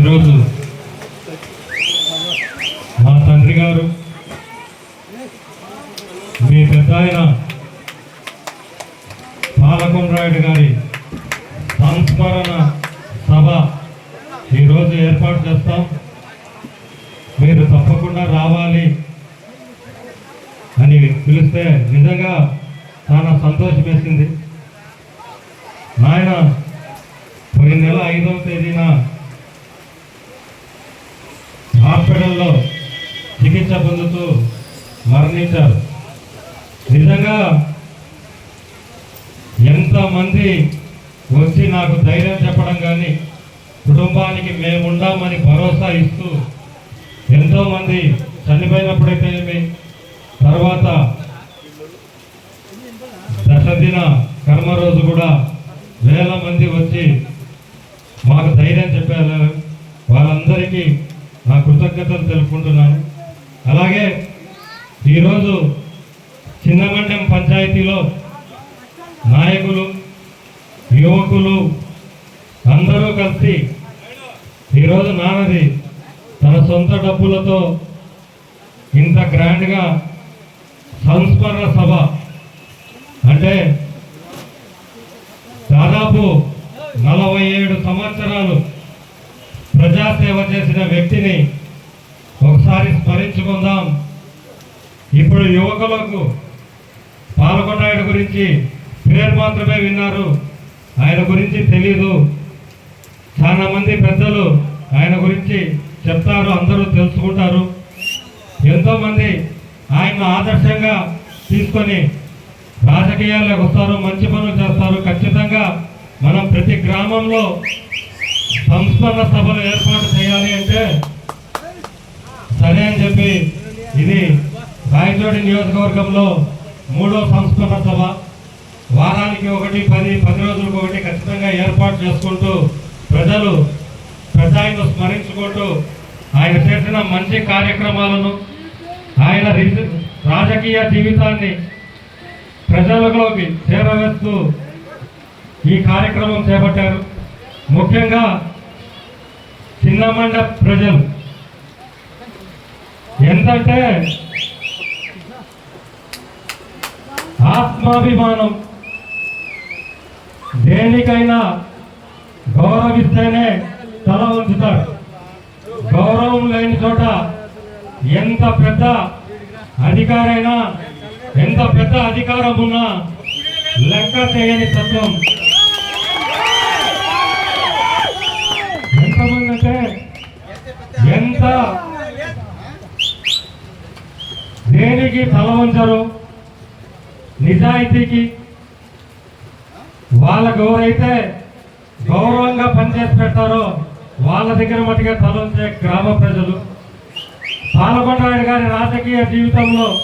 ఈరోజు మా తండ్రి గారు మీ పెద్ద ఆయన పాలకొం రాయుడు గారి సంస్మరణ సభ ఈరోజు ఏర్పాటు చేస్తాం. మీరు తప్పకుండా రావాలి అని పిలిస్తే నిజంగా చాలా సంతోషం వేసింది. నాయన పోయిన నెల ఐదవ తేదీన చికిత్స పొందుతూ మరణించారు. నిజంగా ఎంతమంది వచ్చి నాకు ధైర్యం చెప్పడం కానీ కుటుంబానికి మేముండామని భరోసా ఇస్తూ ఎంతోమంది చనిపోయినప్పుడైతే ఏమి తర్వాత దశదిన కర్మ రోజు కూడా వేల మంది వచ్చి మాకు ధైర్యం చెప్పారు. వాళ్ళందరికీ నా కృతజ్ఞతలు తెలుపుకుంటున్నాను. అలాగే ఈరోజు చిన్నమండెం పంచాయతీలో నాయకులు యువకులు అందరూ కలిసి ఈరోజు నాన్నది తన సొంత డబ్బులతో ఇంత గ్రాండ్గా సంస్మరణ సభ. అంటే దాదాపు నలభై ఏడు సంవత్సరాలు ప్రజాసేవ చేసిన వ్యక్తిని ఒకసారి స్మరించుకుందాం. ఇప్పుడు యువకులకు పాల్గొన్నాయుడు గురించి పేరు మాత్రమే విన్నారు. ఆయన గురించి తెలీదు. చాలామంది పెద్దలు ఆయన గురించి చెప్తారు అందరూ తెలుసుకుంటారు. ఎంతోమంది ఆయన ఆదర్శంగా తీసుకొని రాజకీయాల్లోకి వస్తారు మంచి పనులు చేస్తారు. ఖచ్చితంగా మనం ప్రతి గ్రామంలో సంస్మరణ సభలు ఏర్పాటు చేయాలి అంటే సరే అని చెప్పి ఇది రాయచోటి నియోజకవర్గంలో మూడో సంస్కరణ సభ. వారానికి ఒకటి పది పది రోజులకు ఒకటి ఖచ్చితంగా ఏర్పాటు చేసుకుంటూ ప్రజలు ప్రజాయిని స్మరించుకుంటూ ఆయన చేసిన మంచి కార్యక్రమాలను ఆయన రాజకీయ జీవితాన్ని ప్రజలలోకి చేరవేస్తూ ఈ కార్యక్రమం చేపట్టారు. ముఖ్యంగా చిన్నమండ ప్రజలు ఎంతంటే ఆత్మాభిమానం దేనికైనా గౌరవిస్తేనే తల ఉంచుతారు గౌరవం లేని చోట ఎంత పెద్ద అధికారైనా ఎంత పెద్ద అధికారం ఉన్నా లెక్క చేయని తత్వం. ఎంతమంది అంటే ఎంత దేనికి తలవంచరు? నిజాయితీకి. వాళ్ళకు ఎవరైతే గౌరవంగా పనిచేసి పెడతారో వాళ్ళ దగ్గర మటుగా తల ఉంచే గ్రామ ప్రజలు. పాలకొండరాయుడు గారి రాజకీయ జీవితంలో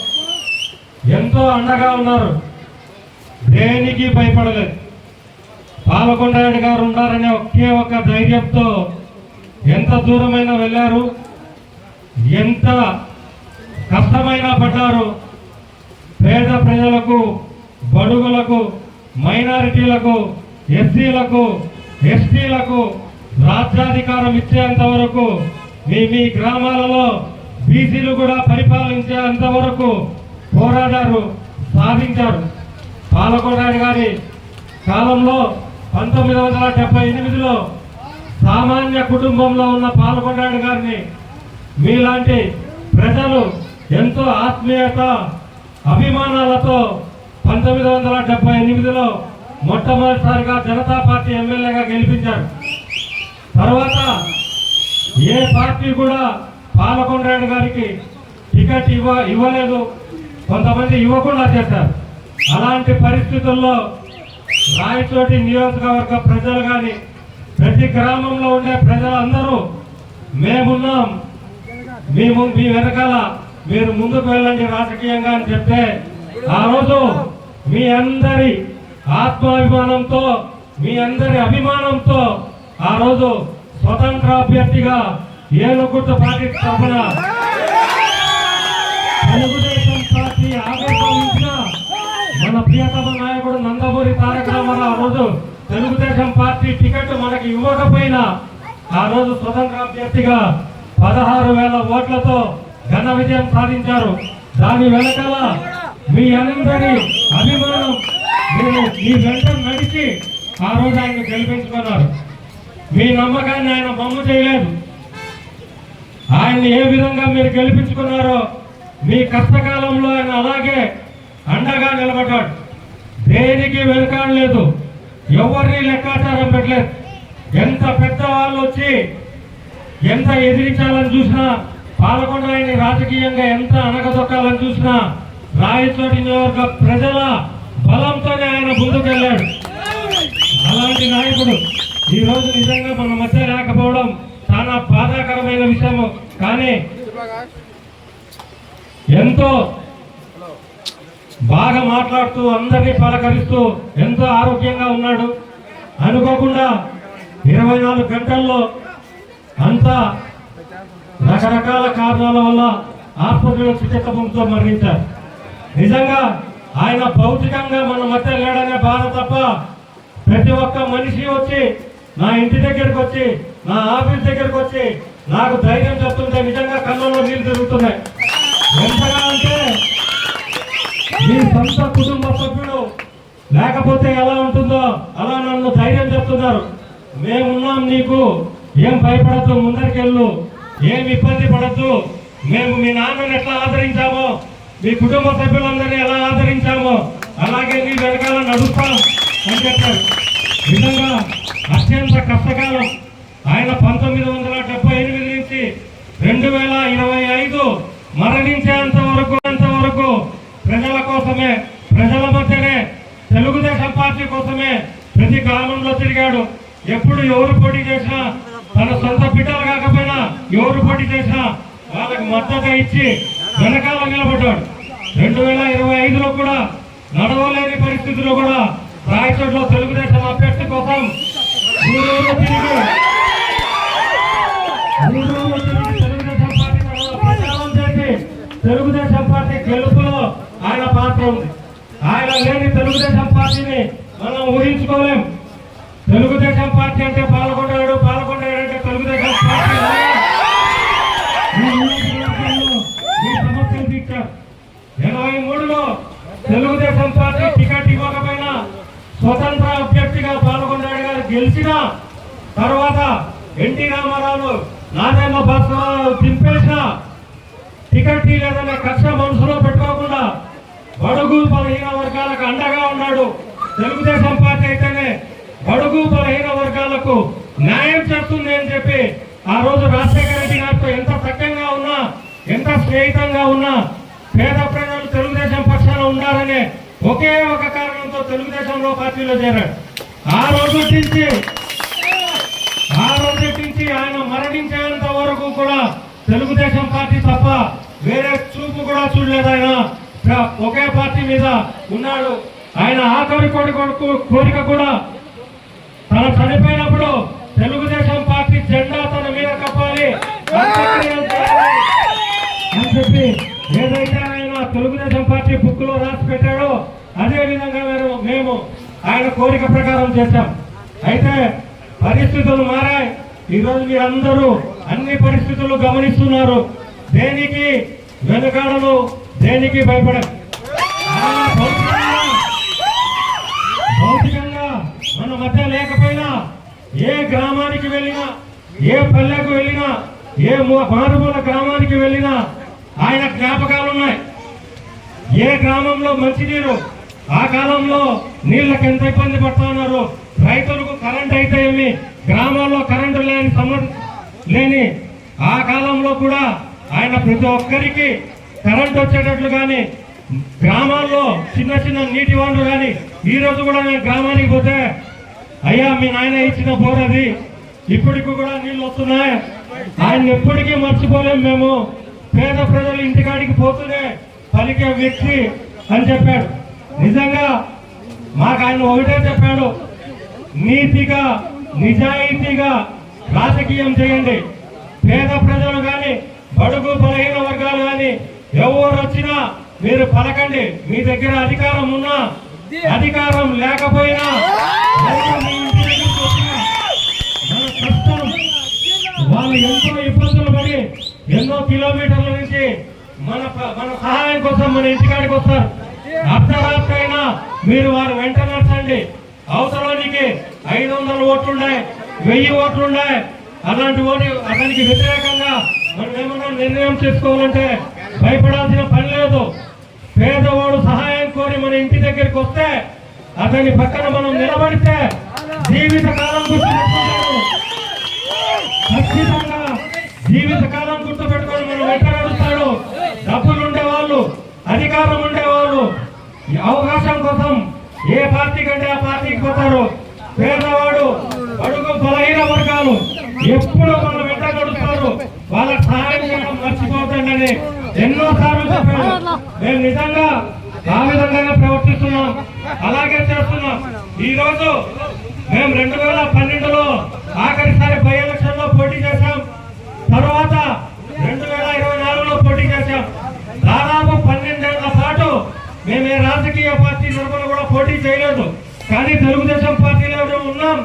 ఎంతో అండగా ఉన్నారు. దేనికి భయపడలేదు. పాలకొండరాయుడు గారు ఉన్నారనే ఒకే ఒక ధైర్యంతో ఎంత దూరమైనా వెళ్ళారు. ఎంత కష్టమైనా పడ్డారు. పేద ప్రజలకు బడుగులకు మైనారిటీలకు ఎస్సీలకు ఎస్టీలకు రాజ్యాధికారం ఇచ్చేంత వరకు మీ మీ గ్రామాలలో బీసీలు కూడా పరిపాలించేంత వరకు పోరాడారు సాధించారు. పాలకొండాయుడు గారి కాలంలో పంతొమ్మిది వందల డెబ్బై ఎనిమిదిలో సామాన్య కుటుంబంలో ఉన్న పాలకొండాయుడు గారిని మీలాంటి ప్రజలు ఎంతో ఆత్మీయత అభిమానాలతో పంతొమ్మిది వందల డెబ్బై ఎనిమిదిలో మొట్టమొదటిసారిగా జనతా పార్టీ ఎమ్మెల్యేగా గెలిపించారు. తర్వాత ఏ పార్టీ కూడా పాలకొండరాయుడు గారికి టికెట్ ఇవ్వ ఇవ్వలేదు. కొంతమంది ఇవ్వకుండా చేశారు. అలాంటి పరిస్థితుల్లో రాయచోటి నియోజకవర్గ ప్రజలు కానీ ప్రతి గ్రామంలో ఉండే ప్రజలందరూ మేమున్నాం. మేము మీ వెనకాల మీరు ముందుకు వెళ్ళండి రాజకీయంగా అని చెప్తే ఆ రోజు మీ అందరి ఆత్మాభిమానంతో మీ అందరి అభిమానంతో ఆ రోజు స్వతంత్ర అభ్యర్థిగా ఏనుగుట్ట పార్టీ తరఫున తెలుగుదేశం పార్టీ ఆవిర్భవించిన మన ప్రియతమ నాయకుడు నందమూరి తారక రామారావు ఆ రోజు తెలుగుదేశం పార్టీ టికెట్ మనకి ఇవ్వకపోయినా ఆ రోజు స్వతంత్ర అభ్యర్థిగా పదహారు వేల ఓట్లతో ఘన విజయం సాధించారు. దాని వెనకాల మీ అందరి అభిమానం. మీరు మీ వెంట నడిచి ఆ రోజు ఆయన గెలిపించుకున్నారు. మీ నమ్మకాన్ని ఆయన బొమ్మ చేయలేదు. ఆయన్ని ఏ విధంగా మీరు గెలిపించుకున్నారో మీ కష్టకాలంలో ఆయన అలాగే అండగా నిలబడ్డాడు. దేనికి వెనకాడలేదు ఎవరిని లెక్కాచారం పెట్టలేదు. ఎంత పెద్ద వాళ్ళు వచ్చి ఎంత ఎదిరించాలని చూసినా పాలకొండ రాజకీయంగా ఎంత అనగదొక్కాలని చూసినా రాయచోటి నియోజక ప్రజల బలంతోనే ఆయన ముందుకెళ్ళాడు. అలాంటి నాయకుడు ఈ రోజు నిజంగా మన మధ్య లేకపోవడం చాలా బాధాకరమైన విషయము. కానీ ఎంతో బాగా మాట్లాడుతూ అందరినీ పలకరిస్తూ ఎంతో ఆరోగ్యంగా ఉన్నాడు. అనుకోకుండా ఇరవై నాలుగు గంటల్లో అంతా రకరకాల కారణాల వల్ల ఆసుపత్రిలో చికిత్స మరణించారు. నిజంగా ఆయన భౌతికంగా మన మధ్య లేడనే బాధ తప్ప ప్రతి ఒక్క మనిషి వచ్చి నా ఇంటి దగ్గరికి వచ్చి నా ఆఫీస్ దగ్గరికి వచ్చి నాకు ధైర్యం చెప్తుంటే నిజంగా కళ్ళలో నీళ్ళు తిరుగుతున్నాయి. ఎంతగా అంటే మీ సొంత కుటుంబ సభ్యుడు లేకపోతే ఎలా ఉంటుందో అలా నన్ను ధైర్యం చెప్తున్నారు. మేమున్నాం నీకు ఏం భయపడద్దు ముందరికెళ్ళు. ఏం ఇబ్బంది పడద్దు. మేము మీ నాన్నని ఎట్లా ఆదరించామో మీ కుటుంబ సభ్యులందరినీ ఎలా ఆదరించామో అలాగే మీ వెనకాల నడుస్తాం అని చెప్పారు. నిజంగా అత్యంత కష్టకాలం. ఆయన పంతొమ్మిది వందల డెబ్బై ఎనిమిది నుంచి రెండు వేల ఇరవై ఐదు మరణించేంత వరకు అంతవరకు ప్రజల కోసమే ప్రజల మధ్యనే తెలుగుదేశం పార్టీ కోసమే ప్రతి గ్రామంలో తిరిగాడు. ఎప్పుడు ఎవరు పోటీ చేసినా తన సొంత బిడ్డలు కాకపోయినా ఎవరు పోటీ చేసినా వాళ్ళకి మద్దతు ఇచ్చి వెనకాల నిలబడ్డాడు. రెండు వేల ఇరవై ఐదులో కూడా నడవలేని పరిస్థితిలో కూడా రాయచోట్లో తెలుగుదేశం అభ్యర్థి కోసం ఊరూరు తిరిగి ఊరూరు తిరిగి తెలుగుదేశం పార్టీ ప్రచారం చేసి తెలుగుదేశం పార్టీ గెలుపులో ఆయన పాత్ర ఉంది. ఆయన లేని తెలుగుదేశం పార్టీని మనం ఊహించుకోలేం. తెలుగుదేశం పార్టీ అంటే తర్వాత ఎన్టీ రామారావు నారాయణ బస్సు దింపేసిన టికెట్ లేదనే కక్ష మనసులో పెట్టుకోకుండా బడుగు బలహీన వర్గాలకు అండగా ఉన్నాడు తెలుగుదేశం పార్టీ అయితేనే బడుగు బలహీన వర్గాలకు న్యాయం చేస్తుంది అని చెప్పి ఆ రోజు రాజశేఖర రెడ్డి గారితో ఎంత చక్కగా ఉన్నా ఎంత స్నేహితంగా ఉన్నా పేద ప్రజలు తెలుగుదేశం పక్షాన ఉండాలనే ఒకే ఒక కారణంతో తెలుగుదేశంలో పార్టీలో చేరాడు. ఆ రోజు నుంచి ఆ ఆయన మరణించేంత వరకు కూడా తెలుగుదేశం పార్టీ తప్ప వేరే చూపు కూడా చూడలేదు ఆయన. ఒకే పార్టీ మీద ఉన్నాడు. ఆయన ఆఖరి కొడుకు కోరిక కూడా తన చనిపోయినప్పుడు తెలుగుదేశం పార్టీ జెండా తన మీద కప్పాలి. అని చెప్పి ఏదైతే ఆయన తెలుగుదేశం పార్టీ బుక్లో రాసి పెట్టాడో అదే విధంగా మేము మేము ఆయన కోరిక ప్రకారం చేశాం. అయితే పరిస్థితులు మారాయి. ఈరోజు మీరందరూ అన్ని పరిస్థితులు గమనిస్తున్నారు. దేనికి వెనుకాడలు దేనికి భయపడ? భౌతికంగా మన మధ్య లేకపోయినా ఏ గ్రామానికి వెళ్ళినా ఏ పల్లెకు వెళ్ళినా ఏ మారుమూల గ్రామానికి వెళ్ళినా ఆయన జ్ఞాపకాలు ఉన్నాయి ఏ గ్రామంలో మంచినీరు ఆ కాలంలో నీళ్ళకి ఎంత ఇబ్బంది పడుతున్నారు రైతులకు కరెంట్ అయితే ఏమి? గ్రామాల్లో కరెంటు లేని సమ లేని ఆ కాలంలో కూడా ఆయన ప్రతి ఒక్కరికి కరెంట్ వచ్చేటట్లు కానీ గ్రామాల్లో చిన్న చిన్న నీటి వనరు కానీ ఈరోజు కూడా నేను గ్రామానికి పోతే అయ్యా మీ నాయన ఇచ్చిన బోర్ అది ఇప్పటికి కూడా నీళ్ళు వస్తున్నాయి. ఆయన ఎప్పటికీ మర్చిపోలేము మేము. పేద ప్రజలు ఇంటికాడికి పోతూనే పలికే వ్యక్తి అని చెప్పాడు. నిజంగా మాకు ఆయన ఒకటే చెప్పాడు నీతిగా నిజాయితీగా రాజకీయం చేయండి. పేద ప్రజలు కానీ బడుగు బలహీన వర్గాలు కానీ ఎవరు వచ్చినా మీరు పలకండి. మీ దగ్గర అధికారం ఉన్నా అధికారం లేకపోయినా మన వాళ్ళు ఎంతో ఇబ్బందులు పడి ఎన్నో కిలోమీటర్ల నుంచి మన మన సహాయం కోసం మన ఇంటికాడికి వస్తారు. అర్ధరాత్రి అయినా మీరు వారు వెంట నడచండి. అవసరానికి ఐదు వందల ఓట్లుండే వెయ్యి ఓట్లుండే. అలాంటి ఓటు అతనికి వ్యతిరేకంగా మనం ఏమన్నా నిర్ణయం చేసుకోవాలంటే భయపడాల్సిన పని లేదు. పేదవాడు సహాయం కోరి మన ఇంటి దగ్గరికి వస్తే అతని పక్కన మనం నిలబడితే జీవిత కాలం గుర్తుపెట్టుకుంటాడు ఖచ్చితంగా జీవిత కాలం గుర్తుపెట్టుకొని మనం వెంట నడుస్తాడు? డబ్బులు ఉండేవాళ్ళు అధికారం ఉండేవాళ్ళు అవకాశం కోసం ఏ పార్టీ కంటే ఆ పార్టీకి పోతారు? పేదవాడు అడుగు బలహీన వర్గాలు ఎప్పుడు మన వెంట నడుస్తారు సహాయం చేయడం మర్చిపోతుండని ఎన్నో సార్లు చెప్పారు. మేము నిజంగా ఆ విధంగానే ప్రవర్తిస్తున్నాం. అలాగే చేస్తున్నాం. ఈ రోజు మేము రెండు వేల పన్నెండులో ఆఖరిసారి బై ఎలక్షన్లో పోటీ చేశాం. తర్వాత రెండు వేల ఇరవై నాలుగులో పోటీ చేశాం. దాదాపు పన్నెండేళ్ళ పాటు మేము ఏ రాజకీయ పార్టీ తరఫున కూడా పోటీ చేయలేదు. కానీ తెలుగుదేశం పార్టీలో ఉన్నాం.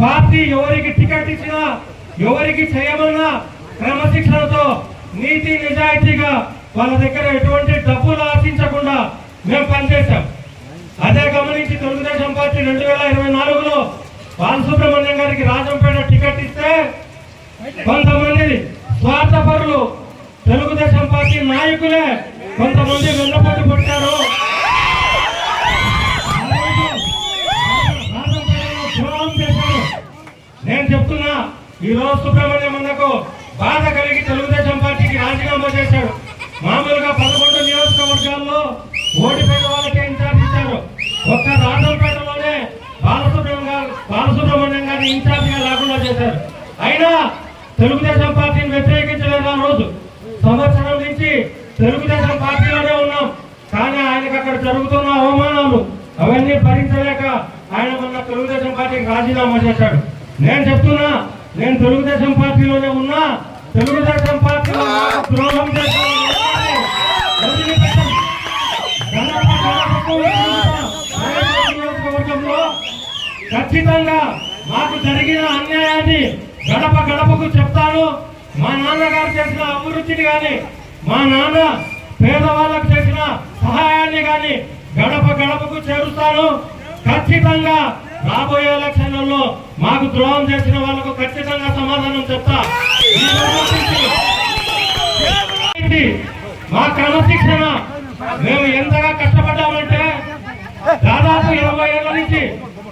పార్టీ ఎవరికి టికెట్ ఇచ్చినా ఎవరికి చేయమన్నా క్రమశిక్షణతో నీతి నిజాయితీగా వాళ్ళ దగ్గర ఎటువంటి డబ్బులు ఆశించకుండా మేము పనిచేశాం. అదే గమనించి తెలుగుదేశం పార్టీ రెండు వేల ఇరవై నాలుగులో బాలసుబ్రహ్మణ్యం గారికి రాజంపేట టికెట్ ఇస్తే కొంతమంది స్వార్థపరులు తెలుగుదేశం పార్టీ నాయకులే కొంతమంది వెన్నపట్టు కొట్టారు నేను చెప్తున్నా ఈ రోజు సుబ్రహ్మణ్యం అన్నకు బాధ కలిగి తెలుగుదేశం పార్టీకి రాజీనామా చేశాడు. మామూలుగా పదకొండు నియోజకవర్గాల్లో ఓడిపోయిన వాళ్ళకే ఇన్ఛార్జ్ ఇచ్చారు. ఒక్క రాజంపేటలోనే బాలసుబ్రహ్మణ్యం గారు బాలసుబ్రహ్మణ్యం గారిని ఇన్ఛార్జిగా లేకుండా చేశారు. అయినా తెలుగుదేశం పార్టీని వ్యతిరేకించలేదు ఆ రోజు. సంవత్సరం నుంచి తెలుగుదేశం పార్టీలోనే ఉన్నాం. కానీ ఆయనకు అక్కడ జరుగుతున్న అవమానాలు అవన్నీ భరించలేక ఆయన మొన్న తెలుగుదేశం పార్టీకి రాజీనామా చేశాడు. నేను చెప్తున్నా నేను తెలుగుదేశం పార్టీలోనే ఉన్నా తెలుగుదేశం పార్టీలో ద్రోహం ఖచ్చితంగా మాకు జరిగిన అన్యాయాన్ని గడప గడపకు చెప్తాను. మా నాన్నగారు చేసిన అభివృద్ధిని కానీ మా నాన్న పేదవాళ్ళకు చేసిన సహాయాన్ని కానీ గడప గడపకు చేరుస్తాను. ఖచ్చితంగా రాబోయే ఎలక్షన్లలో మాకు ద్రోహం చేసిన వాళ్ళకు ఖచ్చితంగా సమాధానం చెప్తా. మా క్రమశిక్షణ మేము ఎంతగా కష్టపడ్డామంటే దాదాపు ఇరవై ఏళ్ళ నుంచి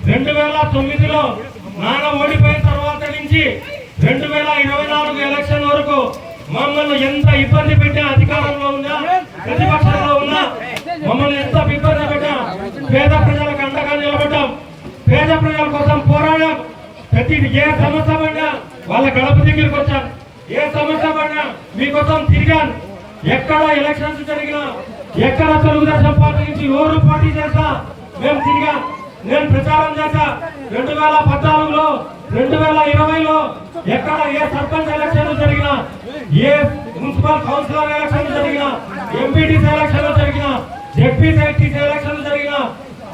రెండు వేల తొమ్మిదిలో నాన్న ఓడిపోయిన తర్వాత నుంచి రెండు వేల ఇరవై నాలుగు ఎలక్షన్ వరకు మమ్మల్ని ఎంత ఇబ్బంది పెట్టా అధికారంలో ఉన్నా ప్రతిపక్షంలో ఉన్నా మమ్మల్ని ఎంత ఇబ్బంది పెట్టినా పేద ప్రజలకు పేద ప్రజల కోసం పోరాడాం. ప్రతి ఏ సమస్య పడినా వాళ్ళ గడప దగ్గరికి వచ్చాం. ఏ సమస్య పడినా మీకోసం తిరిగాను ఎక్కడ ఎలక్షన్స్ జరిగినా ఎక్కడ తెలుగుదేశం పార్టీ నుంచి ఎవరు పోటీ చేస్తా మేము తిరిగా. నేను ప్రచారం చేశా. రెండు వేల పద్నాలుగులో రెండు వేల ఇరవైలో ఎక్కడ ఏ సర్పంచ్ ఎలక్షన్ జరిగినా ఏ మున్సిపల్ కౌన్సిలర్ ఎలక్షన్ జరిగినా ఎంపీటీసీ ఎలక్షన్ జరిగినా జెడ్పీసీ ఎలక్షన్ జరిగినా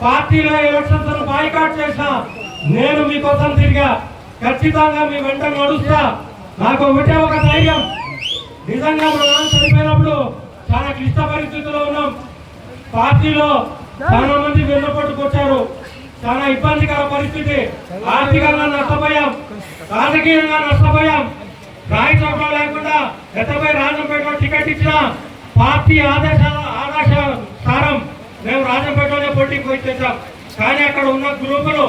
పార్టీలో ఎలక్షన్స్ బాయ్కాట్ చేసిన నేను మీకోసం తిరిగా ఖచ్చితంగా మీ వెంట నడుస్తా. నాకు ఒకటే ఒక ధైర్యం. నిజంగా మా నాన్న చనిపోయినప్పుడు చాలా క్లిష్ట పరిస్థితుల్లో ఉన్నాం. పార్టీలో చాలా మంది వెన్నపట్టుకొచ్చారు. చాలా ఇబ్బందికర పరిస్థితి. ఆర్థికంగా నష్టపోయాం. రాజకీయంగా నష్టపోయాం. చోట లేకుండా ఎత్తపై రాజంపేటలో టికెట్ ఇచ్చిన పార్టీ ఆదేశాల ఆదేశ సారం మేము రాజంపేటలోనే పోటీకి పోయి కానీ అక్కడ ఉన్న గ్రూపులు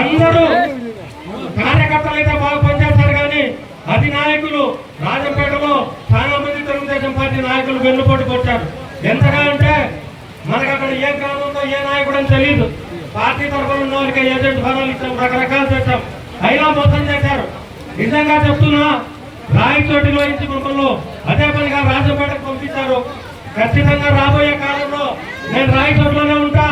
అందరూ కార్యకర్తలు అయితే బాగా పనిచేస్తారు కానీ అధినాయకులు రాజంపేటలో చాలా మంది తెలుగుదేశం పార్టీ నాయకులు వెన్నుపోటు కొట్టారు. ఎంతగా అంటే మనకు అక్కడ ఏ గ్రామంలో ఏ నాయకుడు అని తెలియదు పార్టీ తరఫున ఉన్న వారికి ఏజెంట్ ఫలాలు ఇచ్చాం రకరకాలు చేశాం. అయినా మోసం చేశారు. నిజంగా చెప్తున్నా రాయచోటిలో ఇచ్చి మమ్మల్ని అదే పనిగా రాజంపేటకు పంపించారు. ఖచ్చితంగా రాబోయే కాలంలో నేను రాయచోట్లోనే ఉంటా.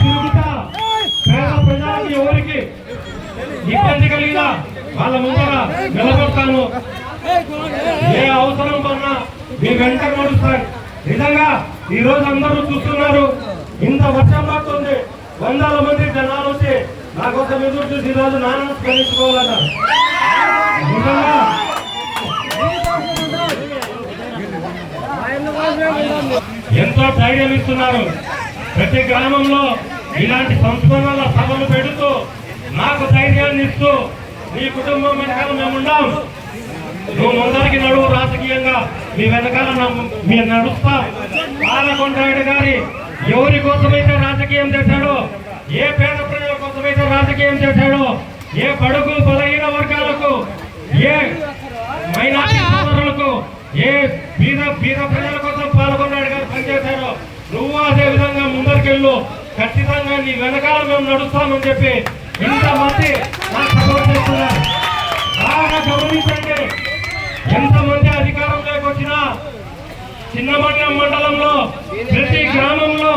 తిరుగుతా. పేద ఎవరికి ఇబ్బంది కలిగినా వాళ్ళ ముందర నిలబడతాను. ఏ అవసరం పన్నా మీ వెంట నడుస్తాను. నిజంగా ఈ రోజు అందరూ చూస్తున్నారు. ఇంత వర్షం పడుతుంది. వందల మంది జనాలు వచ్చి నా కోసం ఎదురు చూసి ఈరోజు నాన్న స్మరించుకోవాలన్నారు. నిజంగా ఎంతో ధైర్యం ఇస్తున్నారు. ప్రతి గ్రామంలో ఇలాంటి సంస్కరణల సభలు పెడుతూ నాకు ధైర్యాన్ని ఇస్తూ నీ కుటుంబం వెనకాల మేముండాం నువ్వు ముందరికి నడువు రాజకీయంగా మీ వెనకాల మీరు నడుస్తా. బాలకొండాయుడు గారి ఎవరి కోసమైతే రాజకీయం చేశాడో ఏ పేద ప్రజల కోసమైతే రాజకీయం చేశాడో ఏ బడుగు బలహీన వర్గాలకు ఏ మైనార్టీ సోదరులకు ఏ బీద బీద ప్రజల కోసం పాల్గొన్నాడు కానీ పనిచేశారో. నువ్వు అదే విధంగా ముందరికెళ్ళు. ఖచ్చితంగా నీ వెనకాల మేము నడుస్తామని చెప్పి ఇంతమంది నాకు సపోర్ట్ చేస్తున్నారు బాగా గమనించండి. ఎంతమంది అధికారంలోకి వచ్చినా చిన్నమండలం మండలంలో ప్రతి గ్రామంలో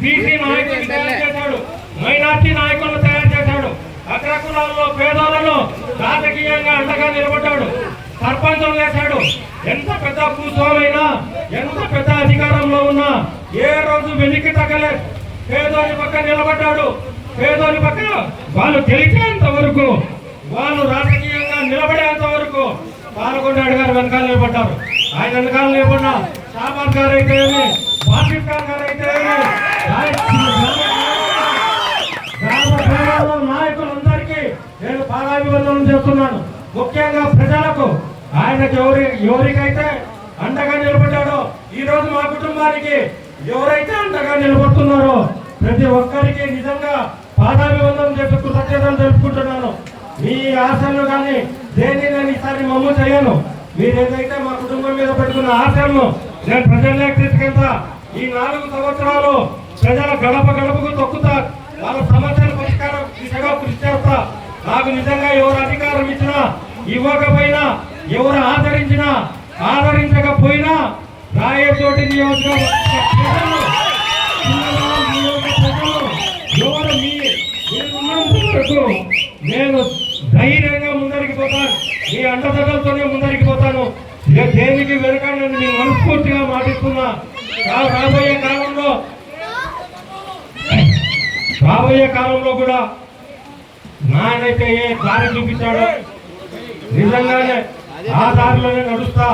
బీసీ నాయకులు తయారు చేశాడు. మైనార్టీ నాయకులను తయారు చేశాడు. అగ్రకులాల్లో పేదలను రాజకీయంగా అండగా నిలబడ్డాడు. సర్పంచం చేశాడు ఎంత పెద్ద భూస్వామైనా ఎంత పెద్ద అధికారంలో ఉన్నా ఏ రోజు వెనక్కి తగ్గలేదు పేదోని పక్క నిలబడ్డాడు. పేదోని పక్క వాళ్ళు గెలిచేంత వరకు వాళ్ళు రాజకీయంగా నిలబడేంత వరకు పాల్గొండాడు గారు వెనకాల నిలబడ్డారు. ఆయన వెనకాల నిలబడిన షాబాద్ గారు అయితే ఏమి గారు అయితే నాయకులందరికీ నేను పాదాభివందనం చేస్తున్నాను. ముఖ్యంగా ప్రజలకు ఆయన ఎవరి ఎవరికైతే అండగా నిలబడ్డాడో ఈ రోజు మా కుటుంబానికి ఎవరైతే అండగా నిలబడుతున్నారో ప్రతి ఒక్కరికి నిజంగా పాదాభివందనం చెప్పి కృతజ్ఞతలు తెలుపుకుంటున్నాను. మీ ఆశలు కానీ దేన్ని నేను ఈసారి మమ్ము చేయను. మీరు ఏదైతే మా కుటుంబం మీద పెట్టుకున్న ఆశలను నేను ప్రజల్లోకి తీసుకెళ్తా. ఈ నాలుగు సంవత్సరాలు ప్రజల గడప గడపకు తొక్కుతా. వాళ్ళ సమస్యల పరిష్కారం దిశగా కృషి చేస్తా. నాకు నిజంగా ఎవరు అధికారం ఇచ్చినా ఇవ్వకపోయినా ఎవరు ఆదరించినా ఆదరించకపోయినా రాయచోటి ఎవరు మీ వరకు నేను ధైర్యంగా ముందరికి పోతాను. మీ అండదండలతోనే ముందరికి పోతాను. ఇక దేనికి వెనకాలని మీ మనస్ఫూర్తిగా మాటిస్తున్నా. రాబోయే కాలంలో రాబోయే కాలంలో కూడా నాయనైతే ఏ దారి చూపించాడో? నిజంగానే ఆ దారిలోనే నడుస్తా.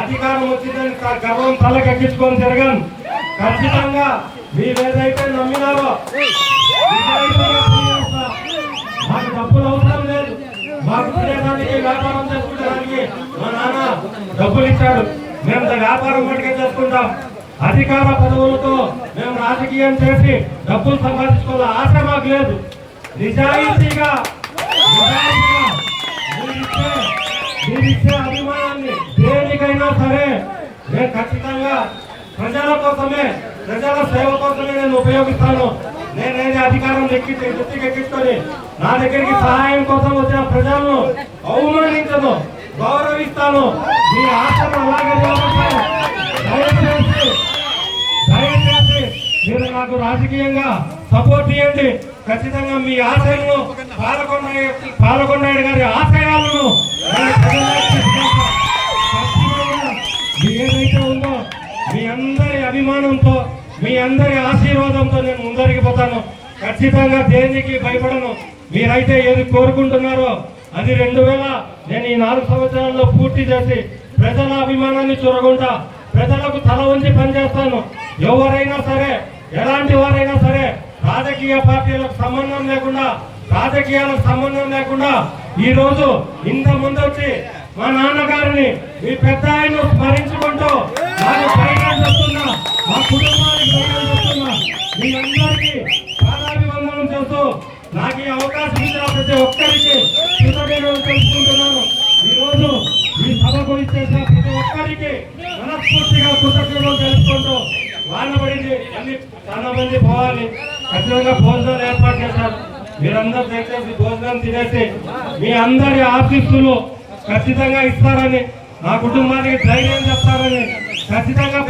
అధికారం వచ్చిందని గర్వం తలకెక్కించుకొని తిరగను. ఖచ్చితంగా మీరేదైతే నమ్మినారో మాకు డబ్బులు అవసరం లేదు. మాకు తినేదానికి వ్యాపారం చేసుకునేదానికి మా నాన్న డబ్బులు ఇచ్చాడు. మేము వ్యాపారం మటుకే చేసుకుంటాం. అధికార పదవులతో మేము రాజకీయం చేసి డబ్బులు సంపాదించుకోవాలి ఆశ మాకు లేదు. నిజాయితీగా నిజాయితీగా మీరిచ్చే అభిమానాన్ని దేనికైనా సరే నేను ఖచ్చితంగా ప్రజల కోసమే ప్రజల సేవ కోసమే నేను ఉపయోగిస్తాను. నేనేది అధికారం ఎక్కి ఎక్కించుకొని నా దగ్గరికి సహాయం కోసం వచ్చిన ప్రజలను అవమానించను గౌరవిస్తాను. మీ ఆశను అలాగే దయచేసి దయచేసి మీరు నాకు రాజకీయంగా సపోర్ట్ చేయండి. ఖచ్చితంగా మీ ఆశయాలను పాలకొండ పాలకొండ గారి ఆశయాలు ముందరిగిపోతాను పోతాను ఖచ్చితంగా దేనికి భయపడను? మీరైతే ఏది కోరుకుంటున్నారో అది రెండు వేల నేను ఈ నాలుగు సంవత్సరాల్లో పూర్తి చేసి ప్రజల అభిమానాన్ని చూడకుండా ప్రజలకు తల ఉంచి పనిచేస్తాను. ఎవరైనా సరే ఎలాంటి వారైనా సరే రాజకీయ పార్టీలకు సంబంధం లేకుండా రాజకీయాలకు సంబంధం లేకుండా ఈ రోజు ఇంత ముందు వచ్చి మా నాన్నగారిని మీ పెద్ద ఆయన స్మరించుకుంటూ నాకు ధైర్యం చేస్తున్నా మా కుటుంబానికి ధైర్యం మీ పాదాభివందనం చేస్తూ నాకు ఈ అవకాశం ఇచ్చిన ప్రతి ఒక్కరికి కృతజ్ఞతలు తెలుసుకుంటున్నాను ఈరోజు ఈ సభకు ఇచ్చేసిన ప్రతి ఒక్కరికి మనస్ఫూర్తిగా కృతజ్ఞతలు తెలుసుకుంటూ వాన పడింది అన్ని చాలా మంది పోవాలి. ఖచ్చితంగా భోజనాలు ఏర్పాటు చేశారు. మీరందరూ దయచేసి భోజనం తినేసి మీ అందరి ఆశీస్సులు ఖచ్చితంగా ఇస్తారని నా కుటుంబానికి ధైర్యం చెప్తారని ఖచ్చితంగా